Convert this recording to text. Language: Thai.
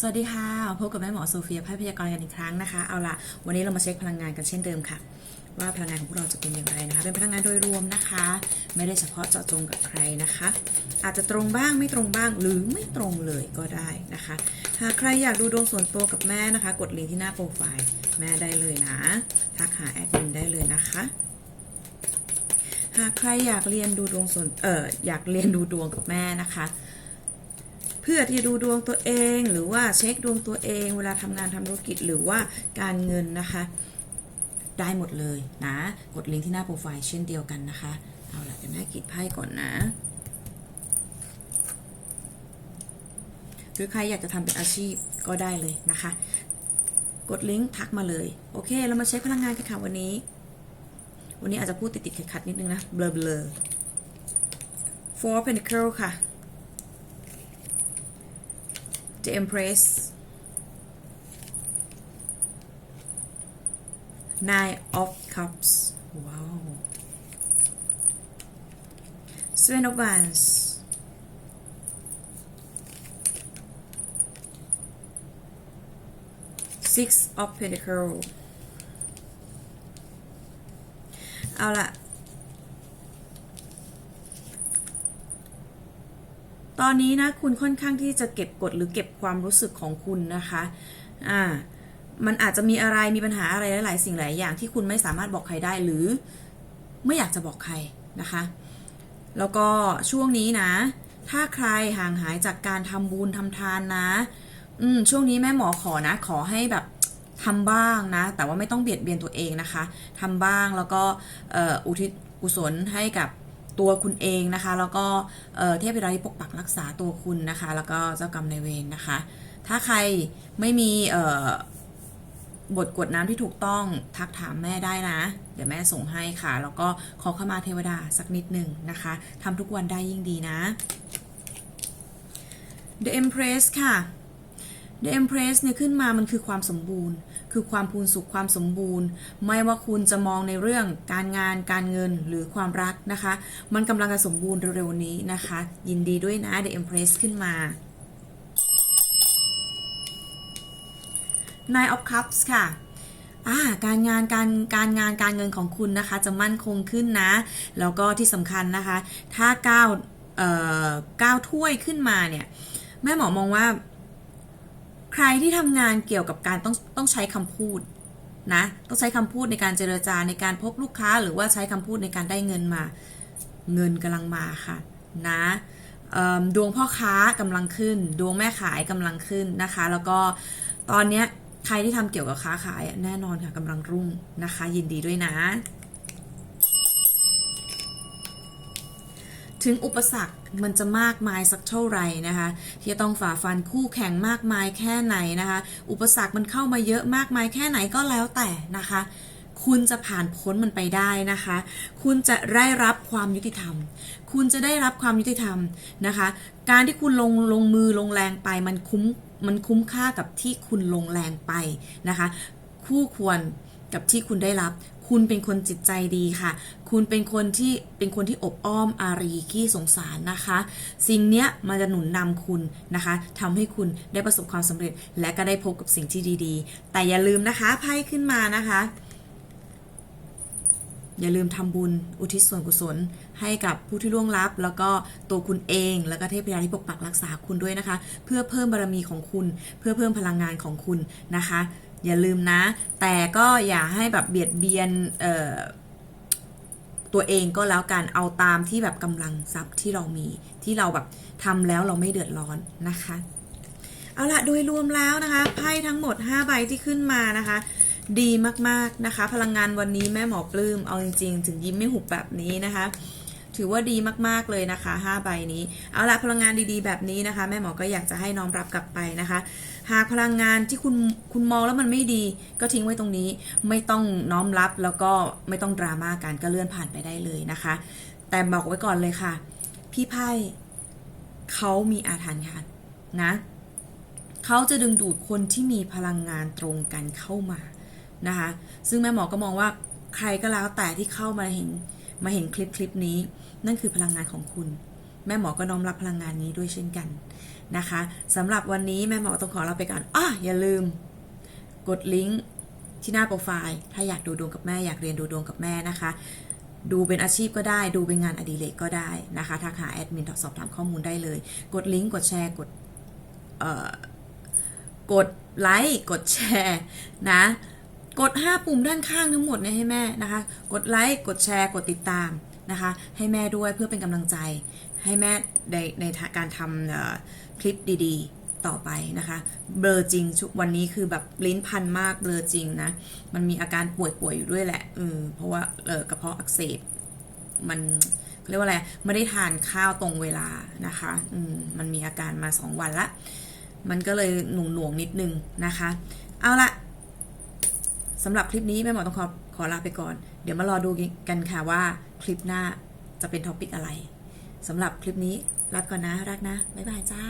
สวัสดีค่ะ พบกับแม่หมอโซเฟียไพ่พยากรณ์กันอีกครั้งนะคะ เอาละวันนี้เรามาเช็คพลังงานกันเช่นเดิมค่ะ ว่าพลังงานของพวกเราจะเป็นอย่างไรนะคะ เป็นพลังงานโดยรวมนะคะ ไม่ได้เฉพาะเจาะจงกับใครนะคะ อาจจะตรงบ้างไม่ตรงบ้างหรือไม่ตรงเลยก็ได้นะคะ หากใครอยากดูดวงส่วนตัวกับแม่นะคะ กดลิงก์ที่หน้าโปรไฟล์แม่ได้เลยนะ ทักหาแอดมินได้เลยนะคะหากใครอยากเรียนดูดวงส่วน เอออยากเรียนดูดวงกับแม่นะคะ พื่อที่จะดูดวงตัวเองหรือว่าเช็คดวงตัวเอง เวลาทำงานทำธุรกิจหรือว่าการเงินนะคะ ได้หมดเลยนะ กดลิงก์ที่หน้าโปรไฟล์เช่นเดียวกันนะคะ เอาล่ะเดี๋ยวแม่กรีดไพ่ก่อนนะหรือใครอยากจะทำเป็นอาชีพก็ได้เลยนะคะ กดลิงก์ทักมาเลย โอเค เรามาเช็คพลังงานกันค่ะวันนี้ วันนี้อาจจะพูดติดๆขัดๆนิดนึงนะ เบลอเบลอ Four Pentacle ค่ะ The Empress Nine of Cups ว้าว Seven of Wands Six of Pentacles เอาล่ะ ตอนนี้นะคุณค่อนข้างที่จะเก็บกดหรือเก็บความรู้สึกของคุณนะคะอ่ามันอาจจะมีอะไรมีปัญหาอะไรหลายๆสิ่งหลายอย่างที่คุณไม่สามารถบอกใครได้หรือไม่อยากจะบอกใครนะคะ แล้วก็ช่วงนี้นะ ถ้าใครห่างหายจากการทำบุญทำทานนะ อืมช่วงนี้แม่หมอขอนะ ขอให้แบบทำบ้างนะ แต่ว่าไม่ต้องเบียดเบียนตัวเองนะคะทำบ้างแล้วก็อุทิศกุศลให้กับ ตัวคุณเองนะคะ แล้วก็เทพราที่ปกปักรักษาตัวคุณนะคะ แล้วก็เจ้ากรรมนายเวรนะคะ ถ้าใครไม่มีบทกดน้ำที่ถูกต้องทักถามแม่ได้นะ เดี๋ยวแม่ส่งให้ค่ะ แล้วก็ขอเข้ามาเทวดาสักนิดหนึ่งนะคะทำทุกวันได้ยิ่งดีนะ The Empress ค่ะ The Empress เนี่ยขึ้นมามันคือความสมบูรณ์ คือความพูนสุขความสมบูรณ์ ไม่ว่าคุณจะมองในเรื่องการงานการเงินหรือความรักนะคะ มันกำลังจะสมบูรณ์เร็วๆนี้นะคะ ยินดีด้วยนะ The Empress ขึ้นมา Nine of Cups ค่ะอ่าการงานการการงานการเงินของคุณนะคะ จะมั่นคงขึ้นนะ แล้วก็ที่สำคัญนะคะ ถ้าก้าวเอ่อก้าวถ้วยขึ้นมาเนี่ย แม่หมอมองว่า ใครที่ทำงานเกี่ยวกับการต้องต้องใช้คำพูดนะต้องใช้คำพูดในการเจรจาในการพบลูกค้า หรือว่าใช้คำพูดในการได้เงินมา เงินกำลังมาค่ะนะดวงพ่อค้ากำลังขึ้น ดวงแม่ขายกำลังขึ้นนะคะ แล้วก็ตอนเนี้ยใครที่ทำเกี่ยวกับค้าขายอะแน่นอนค่ะกำลังรุ่งนะคะ ยินดีด้วยนะ ถึงอุปสรรคมันจะมากมายสักเท่าไหร่นะคะที่จะต้องฝ่าฟันคู่แข่งมากมายแค่ไหนนะคะ อุปสรรคมันเข้ามาเยอะมากมายแค่ไหนก็แล้วแต่นะคะ คุณจะผ่านพ้นมันไปได้นะคะ คุณจะได้รับความยุติธรรม คุณจะได้รับความยุติธรรมนะคะ การที่คุณลงลงมือลงแรงไปมันคุ้มมันคุ้มค่ากับที่คุณลงแรงไปนะคะ คู่ควรกับที่คุณได้รับ คุณเป็นคนจิตใจดีค่ะ คุณเป็นคนที่เป็นคนที่อบอ้อมอารีขี้สงสารนะคะ สิ่งเนี้ยมันจะหนุนนำคุณนะคะทำให้คุณได้ประสบความสำเร็จ และก็ได้พบกับสิ่งที่ดีๆ แต่อย่าลืมนะคะไพ่ขึ้นมานะคะ อย่าลืมทำบุญอุทิศส่วนกุศลให้กับผู้ที่ล่วงลับ แล้วก็ตัวคุณเองแล้วก็เทพยาที่ปกปักรักษาคุณด้วยนะคะ เพื่อเพิ่มบารมีของคุณ เพื่อเพิ่มพลังงานของคุณนะคะ อย่าลืมนะ แต่ก็อย่าให้แบบเบียดเบียนตัวเองก็แล้วกันเอาตามที่แบบกำลังทรัพย์ที่เรามีที่เราแบบทำแล้วเราไม่เดือดร้อนนะคะ เอาละโดยรวมแล้วนะคะไพ่ทั้งหมด 5 ใบที่ขึ้นมานะคะ ดีมากๆนะคะ พลังงานวันนี้แม่หมอปลื้มเอาจริง ๆ ถึงยิ้มไม่หุบแบบนี้นะคะ ถือว่าดีมากๆเลยนะคะ 5 ใบนี้ เอาละพลังงานดีๆ แบบนี้นะคะ แม่หมอก็อยากจะให้น้อมรับกลับไปนะคะ หากพลังงานที่คุณคุณมองแล้วมันไม่ดี ก็ทิ้งไว้ตรงนี้ไม่ต้องน้อมรับแล้วก็ไม่ต้องดราม่ากันก็เลื่อนผ่านไปได้เลยนะคะ แต่บอกไว้ก่อนเลยค่ะ พี่ไพ่เขามีอาถรรพ์ค่ะนะเขาจะดึงดูดคนที่มีพลังงานตรงกันเข้ามานะคะ ซึ่งแม่หมอก็มองว่าใครก็แล้วแต่ที่เข้ามาเห็น มาเห็นคลิปคลิปนี้ นั่นคือพลังงานของคุณ แม่หมอก็น้อมรับพลังงานนี้ด้วยเช่นกันนะคะสำหรับวันนี้แม่หมอต้องขอลาไปก่อนอ้ออย่าลืม กดลิงก์ที่หน้าโปรไฟล์ถ้าอยากดูดวงกับแม่อยากเรียนดูดวงกับแม่นะคะ ดูเป็นอาชีพก็ได้ ดูเป็นงานอดิเรกก็ได้นะคะทักหาแอดมินสอบถามข้อมูลได้เลย กดลิงก์กดแชร์กดกดไลค์กดแชร์นะ กด 5 ปุ่มด้านข้างทั้งหมดเนี่ยให้แม่นะคะ กดไลค์กดแชร์ กดติดตามนะคะ ให้แม่ด้วยเพื่อเป็นกำลังใจ ให้แม่ในในการทำคลิปดีๆ ต่อไปนะคะ เบลอจริงวันนี้คือแบบลิ้นพันมากเบลอจริงนะ มันมีอาการป่วยๆอยู่ด้วยแหละเออเพราะว่าเออกระเพาะอักเสบมันเรียกว่าอะไร ไม่ได้ทานข้าวตรงเวลานะคะอืมมันมีอาการมาสองวันละ มันก็เลยหน่วงหน่วงๆนิดนึงนะคะ เอาละ สำหรับคลิปนี้แม่หมอต้องขอขอลาไปก่อน เดี๋ยวมารอดูกันค่ะว่าคลิปหน้าจะเป็นท็อปิกอะไรสำหรับคลิปนี้รักก่อนนะรักนะ บ๊ายบายจ้า